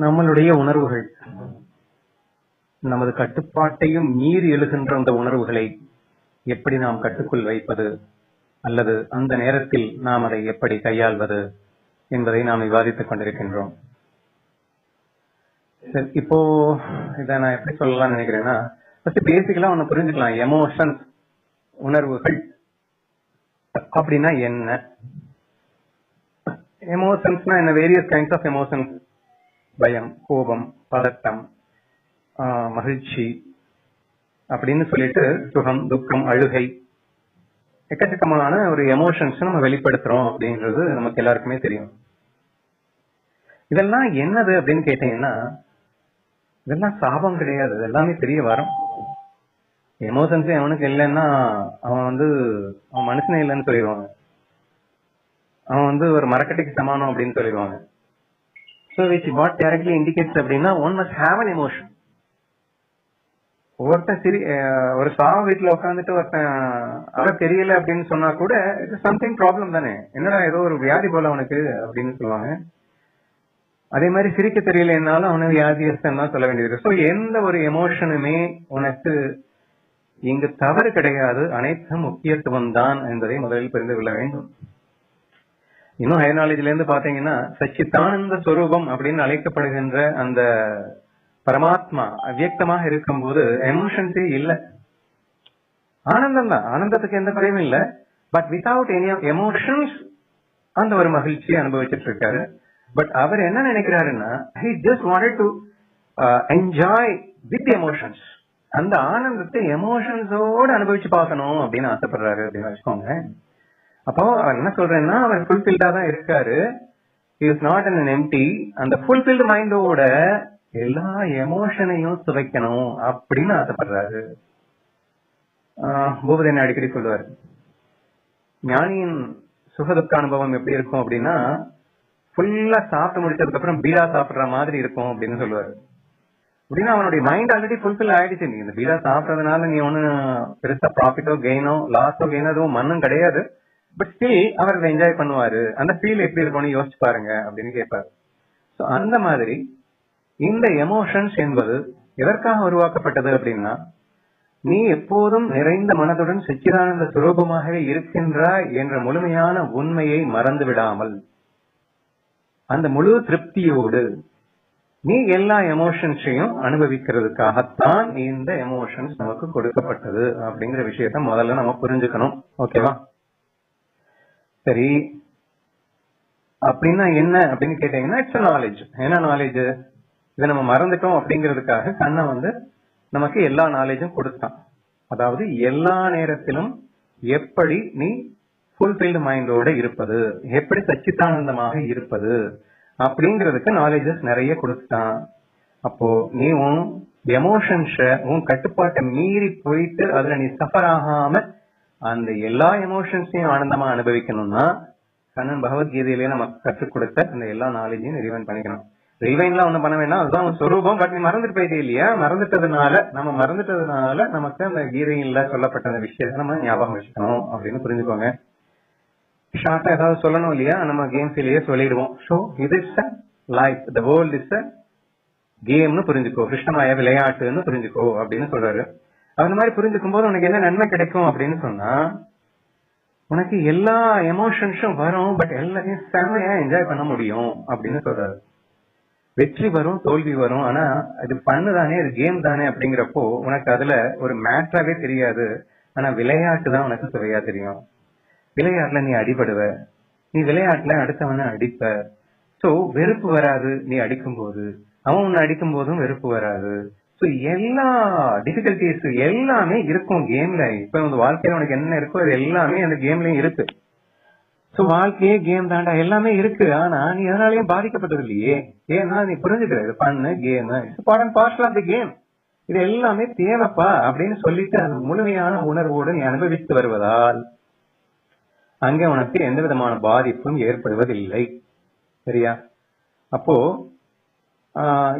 நம்மளுடைய உணர்வுகள். நமது கட்டுப்பாட்டையும் மீறி எழுகின்ற அந்த உணர்வுகளை எப்படி நாம் கட்டுக்குள் வைப்பது? அல்லது அந்த நேரத்தில் நாம் அதை எப்படி கையாள்வது என்பதை நாம் விவாதித்துக் கொண்டிருக்கின்றோம். சரி இப்போ இதை நான் எப்படி சொல்லலாம் நினைக்கிறேன்னா ஃபர்ஸ்ட் பேசிக்கலாம் ஒண்ணு புரிஞ்சுக்கலாம். எமோஷன்ஸ் உணர்வுகள் அப்படின்னா என்ன? எமோஷன்ஸ்னா என்ன? வேரியஸ் கைண்ட்ஸ் ஆஃப் எமோஷன்ஸ் பயம் கோபம் பதட்டம் ஆஹ், மகிழ்ச்சி அப்படின்னு சொல்லிட்டு சுகம் துக்கம் அழுகை எக்கச்சக்கமான ஒரு எமோஷன்ஸ் நம்ம வெளிப்படுத்துறோம் அப்படின்றது நமக்கு எல்லாருக்குமே தெரியும். இதெல்லாம் என்னது அப்படின்னு கேட்டீங்கன்னா இதெல்லாம் சாபம் கிடையாது. இது எல்லாமே பெரிய வரம். எமோஷன்ஸே அவனுக்கு இல்லைன்னா அவன் வந்து அவன் மனுஷனே இல்லைன்னு சொல்லிடுவாங்க. அவன் வந்து ஒரு மரக்கட்டைக்கு சமானம் அப்படின்னு சொல்லிடுவாங்க. So which what directly indicates அப்படின்னா one must have an emotion ஒருத்தன் சிரி ஒரு சாவ வீட்டுல உட்காந்துட்டு ஒருத்தன் அவன் தெரியல அப்படின்னு சொன்னா கூட இது சம்திங் ப்ராப்ளம் தானே. என்னடா ஏதோ ஒரு வியாதி போல அவனுக்கு அப்படின்னு சொல்லுவாங்க. அதே மாதிரி சிரிக்க தெரியலனாலும் அவனுக்கு வியாதி தான் சொல்ல வேண்டியது ஸோ எந்த ஒரு எமோஷனுமே உனக்கு இங்கு தவறு கிடையாது. அனைத்தும் முக்கியத்துவம் தான் என்பதை முதலில் புரிந்து கொள்ள வேண்டும். இன்னும் ஹையர் இருந்து பாத்தீங்கன்னா சச்சித்தானந்த ஸ்வரூபம் அப்படின்னு அழைக்கப்படுகின்ற அந்த பரமாத்மா அவ்வியக்தமாக இருக்கும்போது எமோஷன்ஸே இல்ல. ஆனந்தம் தான் ஆனந்தத்துக்கு எந்த குறையும் இல்ல. பட் வித்தவுட் எனி எமோஷன்ஸ் அந்த ஒரு மகிழ்ச்சியை அனுபவிச்சுட்டு இருக்காரு. பட் அவர் என்ன நினைக்கிறாருன்னா he just wanted to enjoy with emotions அந்த ஆனந்தத்தை எமோஷன்ஸோட அனுபவிச்சு பார்க்கணும் அப்படின்னு ஆசைப்படுறாரு அப்படின்னு வச்சுக்கோங்க. அப்போ அவர் என்ன சொல்றேன்னா அவர் ஃபுல்ஃபில்டா தான் இருக்காரு. இஸ் நாட் அன் எம்டி அந்த ஃபுல்ஃபில்டு மைண்டோட எல்லா எமோஷனையும் சுவைக்கணும் அப்படின்னு ஆசைப்படுறாரு. ஆஹ் பூபதேன அடிக்கடி சொல்லுவார். ஞானியின் சுகதுக்க அனுபவம் எப்படி இருக்கும் அப்படின்னா ஃபுல்லா சாப்பிட்டு முடிச்சதுக்கு அப்புறம் பீடா சாப்பிடுற மாதிரி இருக்கும் அப்படின்னு சொல்லுவாரு. அப்படின்னா அவனுடைய மைண்ட் ஆல்ரெடி ஃபுல்ஃபில் ஆயிடுச்சு. நீ இந்த பீடா சாப்பிட்றதுனால நீ ஒன்னு பெருசா ப்ராஃபிட்டோ கெயினோ லாஸோ கெயினோ எதுவும் மண்ணும் கிடையாது. பட் ஸ்டில் அவர் அதை என்ஜாய் பண்ணுவாரு. அந்த ஃபீல் எப்படி இருக்கும்னு யோசிச்சு பாருங்க அப்படின்னு கேட்பாரு ஸோ அந்த மாதிரி இந்த எமோஷன்ஸ் என்பது எதற்காக உருவாக்கப்பட்டது அப்படின்னா நீ எப்போதும் நிறைந்த மனதுடன் சச்சிதானந்த சுரூபமாகவே இருக்கின்றாய் என்ற முழுமையான உண்மையை மறந்து விடாமல் அந்த முழு திருப்தியோடு நீ எல்லா எமோஷன்ஸையும் அனுபவிக்கிறதுக்காகத்தான் இந்த எமோஷன்ஸ் நமக்கு கொடுக்கப்பட்டது அப்படிங்கிற விஷயத்த முதல்ல நம்ம புரிஞ்சுக்கணும். ஓகேவா சரி. அப்படின்னா என்ன அப்படின்னு கேட்டீங்கன்னா இட்ஸ் நாலேஜ் என்ன நாலேஜ் இதை நம்ம மறந்துட்டோம் அப்படிங்கிறதுக்காக கண்ணை வந்து நமக்கு எல்லா நாலேஜும் கொடுத்தான். அதாவது எல்லா நேரத்திலும் எப்படி நீ ஃபுல்ஃபில்டு மைண்டோட இருப்பது? எப்படி சச்சித்தானந்தமாக இருப்பது? அப்படிங்கிறதுக்கு நாலேஜஸ் நிறைய கொடுத்தான். அப்போ நீ உன் எமோஷன்ஸ உன் கட்டுப்பாட்டை மீறி போயிட்டு அதுல நீ சஃபர் ஆகாம அந்த எல்லா எமோஷன்ஸையும் ஆனந்தமா அனுபவிக்கணும்னா கண்ணன் பகவத்கீதையிலேயே நமக்கு கற்றுக் கொடுத்த அந்த எல்லா நாலேஜையும் ரிவைன் பண்ணிக்கணும். ரிவைன்லாம் ஒண்ணும் பண்ண வேண்டாம். அதுதான் சொரூபம் பட் நீ மறந்துட்டு போயிட்டே இல்லையா? மறந்துட்டதுனால நம்ம மறந்துட்டதுனால நமக்கு அந்த கீதையில சொல்லப்பட்ட அந்த விஷயத்த நம்ம ஞாபகம் வச்சுக்கணும் அப்படின்னு புரிஞ்சுக்கோங்க. ஷார்ட்டா ஏதாவது சொல்லணும் இல்லையா? நம்ம கேம்ஸ்லயே சொல்லிடுவோம். ஸோ இது is life the world is கேம்னு புரிஞ்சுக்கோ. கிருஷ்ணமாய விளையாட்டுன்னு புரிஞ்சுக்கோ அப்படின்னு சொல்றாரு. அந்த மாதிரி புரிஞ்சுக்கும் போது உனக்கு என்ன நன்மை கிடைக்கும் அப்படின்னு சொன்னா உனக்கு எல்லா எமோஷன்ஸும் வரும் பட் எல்லாத்தையும் செமையா என்ஜாய் பண்ண முடியும் அப்படின்னு சொல்றாரு. வெற்றி வரும் தோல்வி வரும் ஆனா அது பண்ணு தானே அது கேம் தானே அப்படிங்கிறப்போ உனக்கு அதுல ஒரு மேட்ராவே தெரியாது. ஆனா விளையாட்டு தான் உனக்கு சுவையா தெரியும். விளையாட்டுல நீ அடிபடுவ. நீ விளையாட்டுல அடுத்தவனை அடிப்ப. சோ வெறுப்பு வராது நீ அடிக்கும் போது அவன் உன்னை அடிக்கும் போதும் வெறுப்பு வராது. சோ எல்லா டிஃபிகல்டிஸ் எல்லாமே இருக்கும் கேம்ல இப்ப வந்து வாழ்க்கையில உனக்கு என்ன இருக்கோ அது எல்லாமே அந்த கேம்லயும் இருக்கு. சோ வாழ்க்கையே கேம் தாண்டா எல்லாமே இருக்கு. ஆனா நீ எதனாலயும் பாதிக்கப்பட்டது இல்லையே? ஏன்னா நீ புரிஞ்சுக்கிற இது பண்ணு game it's part of the game இது எல்லாமே தேவைப்பா அப்படின்னு சொல்லிட்டு அந்த முழுமையான உணர்வோடு நீ அனுபவித்து வருவதால் அங்கே உனக்கு எந்த விதமான பாதிப்பும் ஏற்படுவதில்லை. சரியா? அப்போ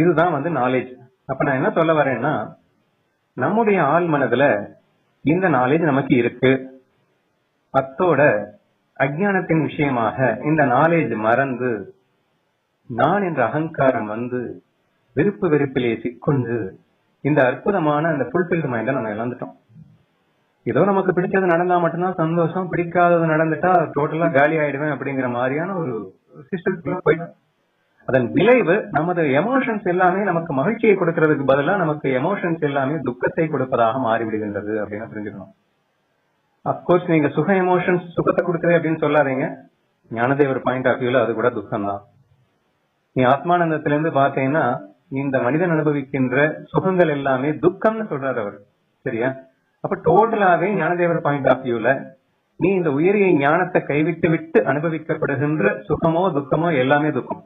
இதுதான் வந்து நாலேஜ் அப்ப நான் என்ன சொல்ல வரேன்னா நம்முடைய ஆள் மனதுல இந்த நாலேஜ் நமக்கு இருக்கு. அத்தோட அஜ்ஞானத்தின் விஷயமாக இந்த நாலேஜ் மறந்து நான் என்ற அகங்காரம் வந்து விருப்பு வெறுப்பிலே சிக்கொண்டு இந்த அற்புதமான அந்த ஃபுல்பில்டு மைண்ட நம்ம இழந்துட்டோம். ஏதோ நமக்கு பிடிச்சது நடந்தா மட்டும்தான் சந்தோஷம் பிடிக்காதது நடந்துட்டா டோட்டலா காலி ஆயிடுவேன் அப்படிங்கிற மாதிரியான ஒரு சிஸ்டத்துக்குள்ள போயிடும் அதன் விளைவு நமது எமோஷன்ஸ் எல்லாமே நமக்கு மகிழ்ச்சியை கொடுக்கறதுக்கு பதிலா நமக்கு எமோஷன்ஸ் எல்லாமே துக்கத்தை கொடுப்பதாக மாறிவிடுகின்றது அப்படின்னு புரிஞ்சுக்கணும். அப்கோர்ஸ் நீங்க சுக எமோஷன்ஸ் சுகத்தை கொடுக்குது அப்படின்னு சொல்லாதீங்க. ஞானதேவர் பாயிண்ட் ஆஃப் வியூல அது கூட துக்கம் தான் நீ ஆத்மானந்தத்திலிருந்து பார்த்தீங்கன்னா இந்த மனிதன் அனுபவிக்கின்ற சுகங்கள் எல்லாமே துக்கம்னு சொல்றாரு அவர். சரியா? அப்ப டோட்டலாவே ஞானதேவர் பாயிண்ட் ஆஃப் வியூல நீ இந்த உயிரிய ஞானத்தை கைவிட்டு விட்டு அனுபவிக்கப்படுகின்ற சுகமோ துக்கமோ எல்லாமே துக்கம்.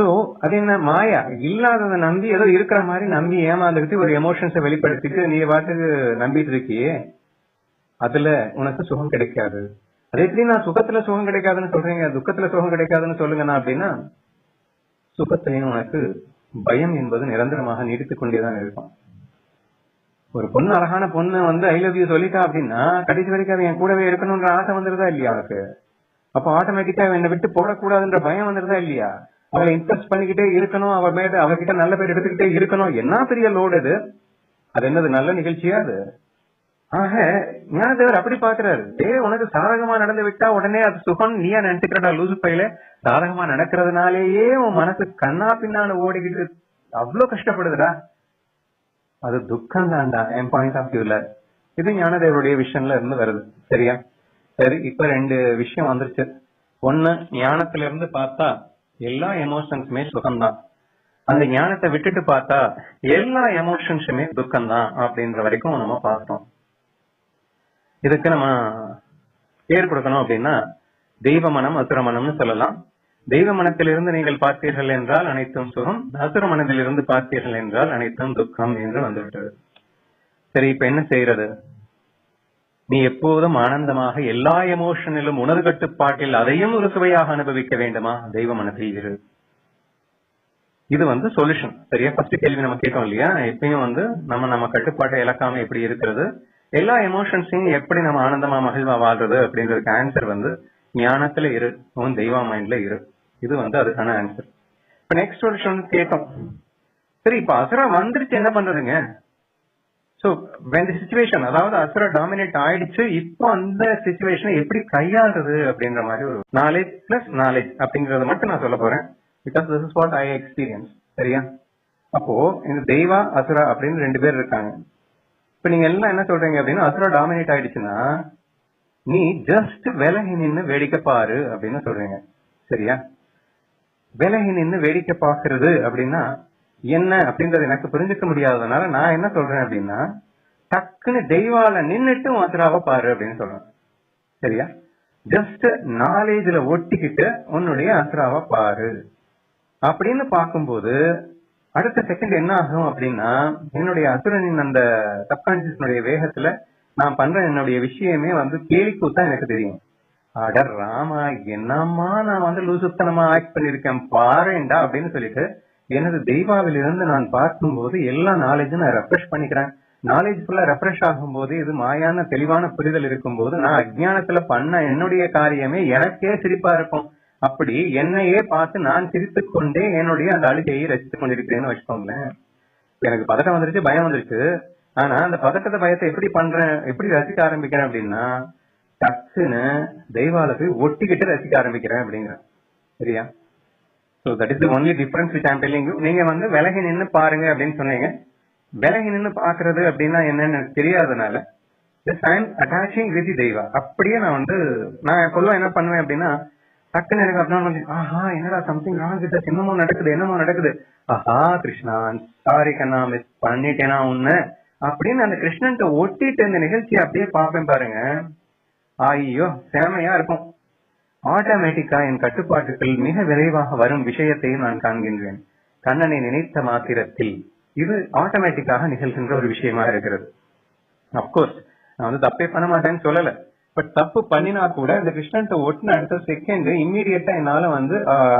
சோ அது என்ன? மாயா. இல்லாததை நம்பி ஏதோ இருக்கிற மாதிரி நம்பி ஏமாந்துக்கிட்டு ஒரு எமோஷன்ஸை வெளிப்படுத்திட்டு நீ பாட்டுக்கு நம்பிட்டு இருக்கியே? அதுல உனக்கு சுகம் கிடைக்காது. அது எப்படி நான் சுகத்துல சுகம் கிடைக்காதுன்னு சொல்றீங்க. துக்கத்துல சுகம் கிடைக்காதுன்னு சொல்லுங்கண்ணா அப்படின்னா சுகத்திலையும் உனக்கு பயம் என்பது நிரந்தரமாக நீடித்துக் கொண்டேதான் இருக்கும். ஒரு பொண்ணு அழகான பொண்ணு வந்து ஐ லவ் யூ சொல்லிட்டா அப்படின்னா கடைசி வரைக்கும் அவன் என் கூடவே இருக்கணும்ன்ற ஆசை வந்துருதா இல்லையா அவனுக்கு அப்ப ஆட்டோமேட்டிக்கா என்னை விட்டு போடக்கூடாதுன்ற பயம் வந்துருதா இல்லையா? அவளை இன்ட்ரெஸ்ட் பண்ணிக்கிட்டே இருக்கணும். அவ மேல அவகிட்ட நல்ல பேர் எடுத்துக்கிட்டே இருக்கணும். என்ன பெரிய லோடு இது? அது என்னது? நல்ல நிகழ்ச்சியா அது? ஆக ஞானதேவர் அப்படி பாக்குறாரு டே உனக்கு சாதகமா நடந்து விட்டா உடனே அது சுகம். நீயா நினைச்சுக்கிறடா லூசு பையில? சாதகமா நடக்கிறதுனாலேயே உன் மனசு கண்ணா பின்னால ஓடிக்கிட்டு அவ்வளவு கஷ்டப்படுதுடா. அது துக்கம் தான்டா என் பாயிண்ட் ஆஃப் வியூல இது ஞானதேவருடைய விஷயம்ல இருந்து வருது. சரியா? சரி இப்ப ரெண்டு விஷயம் வந்துருச்சு. ஒண்ணு ஞானத்துல இருந்து பார்த்தா எல்லா எமோஷன்ஸுமே சுகம்தான். அந்த ஞானத்தை விட்டுட்டு பார்த்தா எல்லா எமோஷன்ஸுமே துக்கம்தான் அப்படின்ற வரைக்கும் நம்ம பார்த்தோம் இதுக்கு நம்ம பேர் கொடுக்கணும் அப்படின்னா தெய்வ மனம் அசுர மனம்னு சொல்லலாம். தெய்வ மனத்திலிருந்து நீங்கள் பார்த்தீர்கள் என்றால் அனைத்தும் சுகம். அசுர மனதிலிருந்து பார்த்தீர்கள் என்றால் அனைத்தும் துக்கம் என்று வந்துவிட்டது. சரி இப்ப என்ன செய்யறது? நீ எப்போதும் ஆனந்தமாக எல்லா எமோஷனிலும் உணர்வு கட்டுப்பாட்டில் அதையும் ஒரு சுவையாக அனுபவிக்க வேண்டுமா? தெய்வ மனத்தில் இரு. இது வந்து சொல்யூஷன் சரியா? ஃபர்ஸ்ட் கேள்வி நம்ம கேட்டோம் இல்லையா? எப்பயும் வந்து நம்ம நம்ம கட்டுப்பாட்டை இழக்காம எப்படி இருக்கிறது? எல்லா எமோஷன்ஸையும் எப்படி நம்ம ஆனந்தமா மகிழ்வா வாழ்றது அப்படின்றதுக்கு ஆன்சர் வந்து ஞானத்துல இரு. உன் தெய்வ மைண்ட்ல இரு. இது வந்து அதுக்கான ஆன்சர் இப்ப நெக்ஸ்ட் சொல்யூஷன் கேட்டோம். சரி இப்ப அசுரா வந்துருச்சு என்ன பண்றதுங்க? சோ when the அதாவது அசுரா டாமினேட் ஆயிடுச்சு இப்போ அந்த சுச்சுவேஷனை எப்படி கையாளுறது அப்படின்ற மாதிரி ஒரு நாலேஜ் பிளஸ் நாலேஜ் அப்படிங்கறத மட்டும் நான் சொல்ல போறேன். Because this is what I experience சரியா? அப்போ இந்த தெய்வா அசுரா அப்படின்னு ரெண்டு பேர் இருக்காங்க. இப்ப நீங்க எல்லாம் என்ன சொல்றீங்க அப்படின்னா அசுரா டாமினேட் ஆயிடுச்சுன்னா நீ ஜஸ்ட் விலகி நின்னு வேடிக்கை பாரு அப்படின்னு சொல்றீங்க. சரியா? விலகி நின்னு வேடிக்கை பாக்குறது அப்படின்னா என்ன அப்படின்றது எனக்கு புரிஞ்சுக்க முடியாததுனால நான் என்ன சொல்றேன் அப்படின்னா டக்குன்னு தெய்வால நின்னுட்டு மாத்திராவை பாரு அப்படின்னு சொல்றேன். சரியா? ஜஸ்ட் நாலேஜ்ல ஒட்டிக்கிட்டு உன்னுடைய அசுராவை பாரு. அப்படின்னு பார்க்கும்போது அடுத்த செகண்ட் என்ன ஆகும் அப்படின்னா என்னுடைய அசுரனின் அந்த சப்கான்சியஸ்னுடைய வேகத்துல நான் பண்ற என்னுடைய விஷயமே வந்து கேலிக்கூத்தா எனக்கு தெரியும். அட ராமா என்னம்மா நான் வந்து லூசுத்தனமா ஆக்ட் பண்ணிருக்கேன் பாருண்டா அப்படின்னு சொல்லிட்டு எனது தெய்வாவிலிருந்து நான் பார்க்கும்போது எல்லா நாலேஜும் நான் ரெஃப்ரெஷ் பண்ணிக்கிறேன். நாலேஜ் ஃபுல்லா ரெஃப்ரெஷ் ஆகும்போது இது மாயான தெளிவான புரிதல் இருக்கும்போது நான் அஜ்ஞானத்துல பண்ண என்னுடைய காரியமே எனக்கே சிரிப்பா இருக்கும். அப்படி என்னையே பார்த்து நான் சிரித்துக் கொண்டே என்னுடைய அந்த அழுகையை ரசித்துக் கொண்டிருக்கிறேன்னு வச்சுக்கோங்களேன். எனக்கு பதட்டம் வந்துருச்சு பயம் வந்துருச்சு. ஆனா அந்த பதட்டத்தை பயத்தை எப்படி பண்றேன் எப்படி ரசிக்க ஆரம்பிக்கிறேன் அப்படின்னா டக்குன்னு தெய்வால போய் ஒட்டிக்கிட்டு ரசிக்க ஆரம்பிக்கிறேன் அப்படிங்கிறேன். சரியா? So that is only difference which I'm telling you நீங்க வந்து விலகி நின்னு பாருங்க அப்படின்னு சொன்னீங்க. விலகி நின்னு பாக்குறது அப்படின்னா என்னன்னு தெரியாதனால just I am attaching with தெய்வா அப்படியே நான் வந்து நான் பொதுவா என்ன பண்ணுவேன் அப்படின்னா டக்குன்னு எனக்கு அப்படின்னா ஆஹா என்னடா சம்திங் ராங் கிட்ட என்னமோ நடக்குது என்னமோ நடக்குது. ஆஹா கிருஷ்ணா சாரி கண்ணா மிஸ் பண்ணிட்டேனா உன்ன? அப்படின்னு அந்த கிருஷ்ணன்ட்ட ஒட்டிட்டு இந்த நிகழ்ச்சியை அப்படியே பார்ப்பேன் பாருங்க. ஐயோ சேமையா இருக்கும். ஆட்டோமேட்டிக்கா என் கட்டுப்பாட்டுக்குள் மிக விரைவாக வரும் விஷயத்தையும் நான் காண்கின்றேன். கண்ணனை நினைத்த மாத்திரத்தில் இது ஆட்டோமேட்டிக்காக நிகழ்கின்ற ஒரு விஷயமா இருக்கிறது. அப்கோர்ஸ் நான் வந்து தப்பே பண்ண மாட்டேன்னு சொல்லல. பட் தப்பு பண்ணினா கூட இந்த கிருஷ்ணன்ட்ட ஒட்டின அடுத்த செகண்ட் இம்மீடியட்டா என்னால வந்து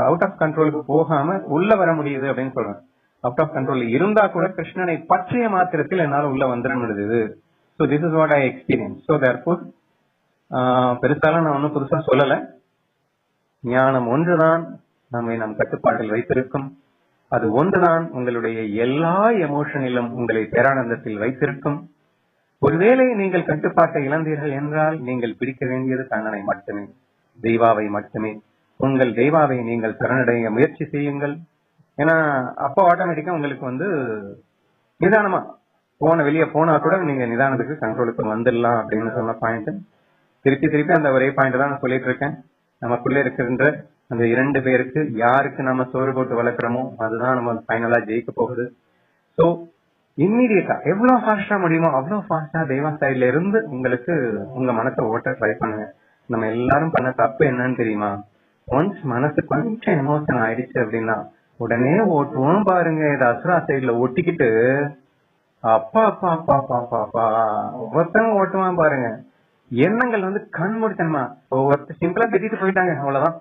அவுட் ஆஃப் கண்ட்ரோலுக்கு போகாம உள்ள வர முடியுது அப்படின்னு சொல்றேன். அவுட் ஆஃப் கண்ட்ரோல் இருந்தா கூட கிருஷ்ணனை பற்றிய மாத்திரத்தில் என்னால உள்ள வந்துட முடியுது so this is what I experience so therefore பெருசாலாம் நான் ஒன்றும் புதுசா சொல்லலை. ஞானம் ஒன்றுதான் நம்மை நம் கட்டுப்பாட்டில் வைத்திருக்கும். அது ஒன்றுதான் உங்களுடைய எல்லா எமோஷனிலும் உங்களை பேரானந்தத்தில் வைத்திருக்கும். ஒருவேளை நீங்கள் கட்டுப்பாட்டை இழந்தீர்கள் என்றால் நீங்கள் பிடிக்க வேண்டியது கண்ணனை மட்டுமே தெய்வாவை மட்டுமே. உங்கள் தெய்வாவை நீங்கள் திறனடைய முயற்சி செய்யுங்கள். ஏன்னா அப்போ ஆட்டோமேட்டிக்கா உங்களுக்கு வந்து நிதானமா போன வெளியே போனா கூட நீங்க நிதானத்துக்கு கண்ட்ரோலுக்கு வந்துடலாம் அப்படின்னு சொன்ன பாயிண்ட் திருப்பி திருப்பி அந்த ஒரே பாயிண்ட் தான் நான் சொல்லிட்டு இருக்கேன். நமக்குள்ள இருக்கின்ற அந்த இரண்டு பேருக்கு யாருக்கு நம்ம சோறு போட்டு வளர்க்குறோமோ அதுதான் நம்ம ஃபைனலா ஜெயிக்க போகுது. சோ இம்மீடியட்டா எவ்வளவு ஃபாஸ்டா முடியுமோ அவ்வளவு ஃபாஸ்டா தெய்வா சைட்ல இருந்து உங்களுக்கு உங்க மனசை ஓட்ட ட்ரை பண்ணுங்க. நம்ம எல்லாரும் பண்ண தப்பு என்னன்னு தெரியுமா? ஒன்ஸ் மனசு கொஞ்சம் எமோஷன் ஆயிடுச்சு அப்படின்னா உடனே ஓட்டுவோம் பாருங்க. இது அசுரா சைடுல ஒட்டிக்கிட்டு அப்பா அப்பா அப்பா அப்பா அப்பா அப்பா ஓட்டுவான் பாருங்க. எண்ணங்கள் வந்து கண் முடித்தனமா ஒவ்வொருத்தர் சிம்பிளா திட்டிட்டு போயிட்டாங்க அவ்வளவுதான்.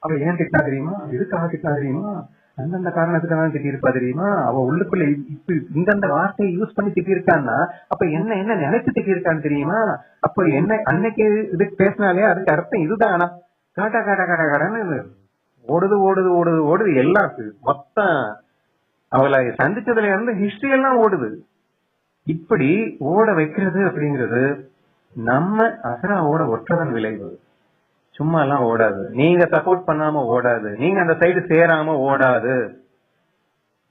அவ ஏன் திட்டா தெரியுமா? எதுக்காக திட்டா தெரியுமா? அந்தந்த காரணத்துக்காக திட்டிருப்பா தெரியுமா? அவ உள்ளுக்குள்ள இப்ப இந்தந்த வார்த்தையை யூஸ் பண்ணி திட்டிருக்கான்னா அப்ப என்ன என்ன நினைச்சு திட்டிருக்கான்னு தெரியுமா? அப்ப என்ன அன்னைக்கு இதுக்கு பேசினாலே அதுக்கு அர்த்தம் இதுதான்? ஆனா காட்டா காட்டா காட்டா காட்டான்னு ஓடுது ஓடுது ஓடுது ஓடுது எல்லாம் மொத்தம் அவளை சந்திச்சதுல இருந்து ஹிஸ்டரி எல்லாம் ஓடுது. இப்படி ஓட வைக்கிறது அப்படிங்கிறது நம்ம அசராவோட ஒற்றதன் விளைவு. சும்மா எல்லாம் ஓடாது. நீங்க சப்போர்ட் பண்ணாம ஓடாது. நீங்க அந்த சைடு சேராம ஓடாது.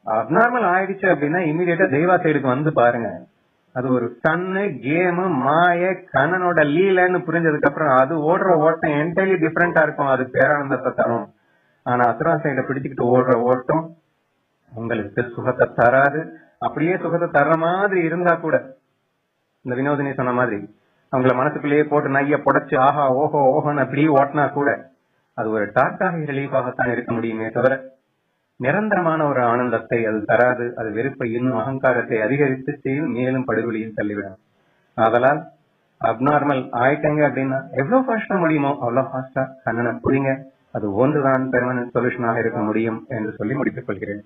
அப்நார்மல் ஆயிடுச்சு அப்படின்னா இமீடியட்டா தெய்வா சைடுக்கு வந்து பாருங்க. அது ஒரு சன்னு கேமு மாய கண்ணனோட லீலன்னு புரிஞ்சதுக்கு அப்புறம் அது ஓடுற ஓட்டம் என்டையர்லி டிஃபரெண்டா இருக்கும். அது பேரானந்தத்தை தரும். ஆனா அசுரா சைட பிடிச்சுக்கிட்டு ஓடுற ஓட்டம் உங்களுக்கு சுகத்தை தராது. அப்படியே சுகத்தை தர்ற மாதிரி இருந்தா கூட இந்த வினோதினி சொன்ன மாதிரி அவங்கள மனசுக்குள்ளேயே போட்டு நைய புடைச்சு ஆஹா ஓஹோ ஓஹோன்னு அப்படியே ஓட்டினா கூட அது ஒரு டார்க்காக ரிலீஃபாகத்தான் இருக்க முடியுமே தவிர நிரந்தரமான ஒரு ஆனந்தத்தை அது தராது. அது வெறுப்பை இன்னும் அகங்காரத்தை அதிகரித்து செய்யும் மேலும் படுகொலியில் தள்ளிவிடும். ஆதலால் அப்நார்மல் ஆயிட்டங்க அப்படின்னா எவ்வளவு ஃபாஸ்டா முடியுமோ அவ்வளவு ஃபாஸ்டா கண்ணனை புரிங்க அது ஒன்றுதான் பெர்மனன்ட் சொல்யூஷனாக இருக்க முடியும் என்று சொல்லி முடித்துக் கொள்கிறேன்.